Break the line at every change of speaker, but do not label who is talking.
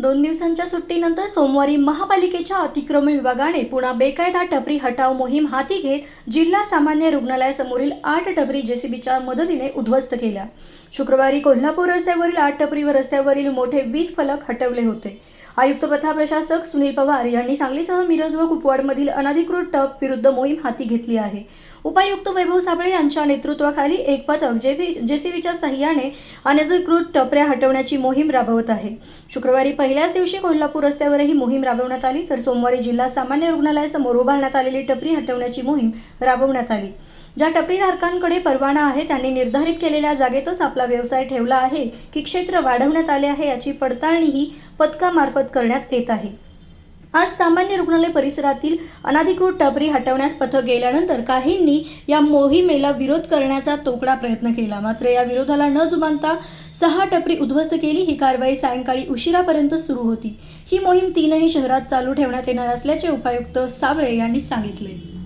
दोन दिवसांच्या सुट्टीनंतर सोमवारी महापालिकेच्या अतिक्रमण विभागाने पुन्हा बेकायदा टपरी हटाव मोहीम हाती घेत जिल्हा सामान्य रुग्णालयासमोरील आठ टपरी जेसीबीच्या मदतीने उद्ध्वस्त केल्या. शुक्रवारी कोल्हापूर रस्त्यावरील आठ टपरी व रस्त्यावरील मोठे वीज फलक हटवले होते. आयुक्त प्रथा प्रशासक सुनील पवार यांनी सांगलीसह मिरज व कुपवाडमधील अनधिकृत टप विरुद्ध मोहीम हाती घेतली आहे. उपायुक्त वैभव साबळे यांच्या नेतृत्वाखाली एक पथक जेबी जेसीबीच्या सहाय्याने अनधिकृत टपऱ्या हटवण्याची मोहीम राबवत आहे. शुक्रवारी पहिल्याच दिवशी कोल्हापूर रस्त्यावरही मोहीम राबवण्यात आली तर सोमवारी जिल्हा सामान्य रुग्णालयासमोर उभारण्यात आलेली टपरी हटवण्याची मोहीम राबवण्यात आली. ज्या टपरीधारकांकडे परवाना आहे त्यांनी निर्धारित केलेल्या जागेतच आपला व्यवसाय ठेवला आहे की क्षेत्र वाढवण्यात आले आहे याची पडताळणीही पथकामार्फत करण्यात येत आहे. आज सामान्य रुग्णालय परिसरातील अनाधिकृत टपरी हटवण्यास पथक गेल्यानंतर काहींनी या मोहिमेला विरोध करण्याचा तोकडा प्रयत्न केला. मात्र या विरोधाला न जुमानता सहा टपरी उद्ध्वस्त केली. ही कारवाई सायंकाळी उशिरापर्यंत सुरू होती. ही मोहीम तीनही शहरात चालू ठेवण्यात येणार असल्याचे उपायुक्त साबळे यांनी सांगितले.